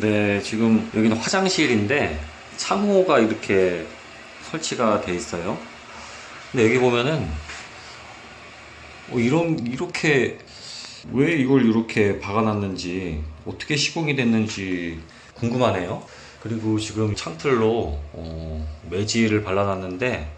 네, 지금 여기는 화장실인데 창호가 이렇게 설치가 돼 있어요. 근데 여기 보면은 어, 이런 이렇게 왜 이걸 이렇게 박아놨는지 어떻게 시공이 됐는지 궁금하네요. 그리고 지금 창틀로 어, 매지를 발라놨는데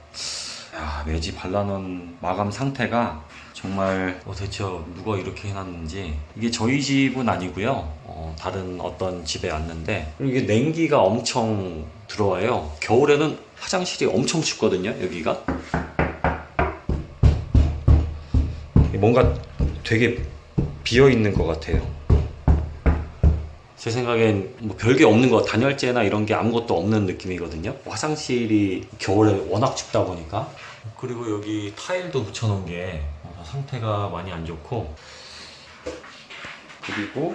야, 매지 발라놓은 마감 상태가 정말 어, 대체 누가 이렇게 해놨는지. 이게 저희 집은 아니고요. 어, 다른 어떤 집에 왔는데. 이게 냉기가 엄청 들어와요. 겨울에는 화장실이 엄청 춥거든요 여기가. 뭔가 되게 비어 있는 것 같아요 제 생각엔 뭐 별게 없는 거 단열재나 이런 게 아무것도 없는 느낌이거든요. 화장실이 겨울에 워낙 춥다 보니까. 그리고 여기 타일도 붙여놓은 게 어, 상태가 많이 안 좋고. 그리고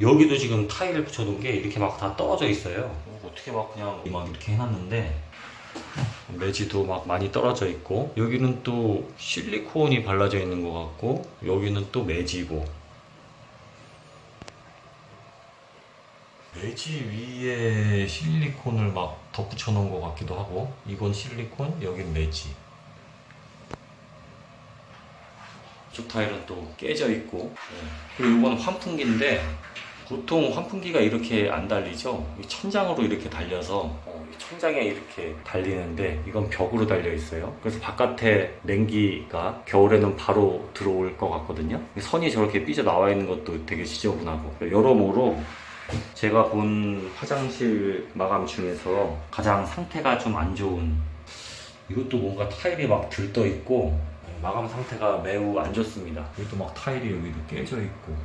여기도 지금 타일을 붙여놓은 게 이렇게 막 다 떨어져 있어요. 어떻게 막 그냥 막 이렇게 해놨는데 매지도 막 많이 떨어져 있고. 여기는 또 실리콘이 발라져 있는 것 같고 여기는 또 매지고 매지 위에 실리콘을 막 덧붙여 놓은 것 같기도 하고 이건 실리콘 여긴 매지. 이쪽 타일은 또 깨져 있고 네. 그리고 이건 환풍기인데 보통 환풍기가 이렇게 안 달리죠? 이 천장으로 이렇게 달려서 어, 이 천장에 이렇게 달리는데 이건 벽으로 달려 있어요. 그래서 바깥에 냉기가 겨울에는 바로 들어올 것 같거든요. 선이 저렇게 삐져 나와 있는 것도 되게 지저분하고 여러모로 제가 본 화장실 마감 중에서 가장 상태가 좀 안 좋은 이것도 뭔가 타일이 막 들떠 있고 마감 상태가 매우 안 좋습니다. 여기도 막 타일이 여기도 깨져 있고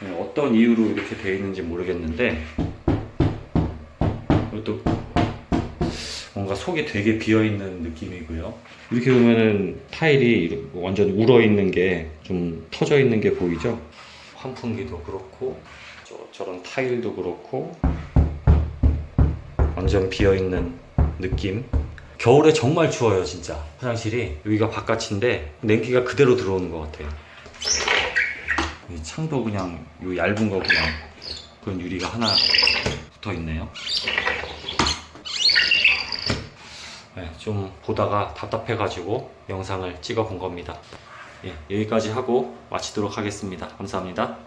네, 어떤 이유로 이렇게 되어 있는지 모르겠는데 이것도 뭔가 속이 되게 비어 있는 느낌이고요. 이렇게 보면은 타일이 완전 울어 있는 게 좀 터져 있는 게 보이죠? 환풍기도 그렇고 저, 저런 타일도 그렇고 완전 비어 있는 느낌. 겨울에 정말 추워요, 진짜. 화장실이 여기가 바깥인데 냉기가 그대로 들어오는 것 같아요. 이 창도 그냥 요 얇은 거 그냥 그런 유리가 하나 붙어 있네요. 네, 좀 보다가 답답해가지고 영상을 찍어 본 겁니다. 예, 여기까지 하고 마치도록 하겠습니다. 감사합니다.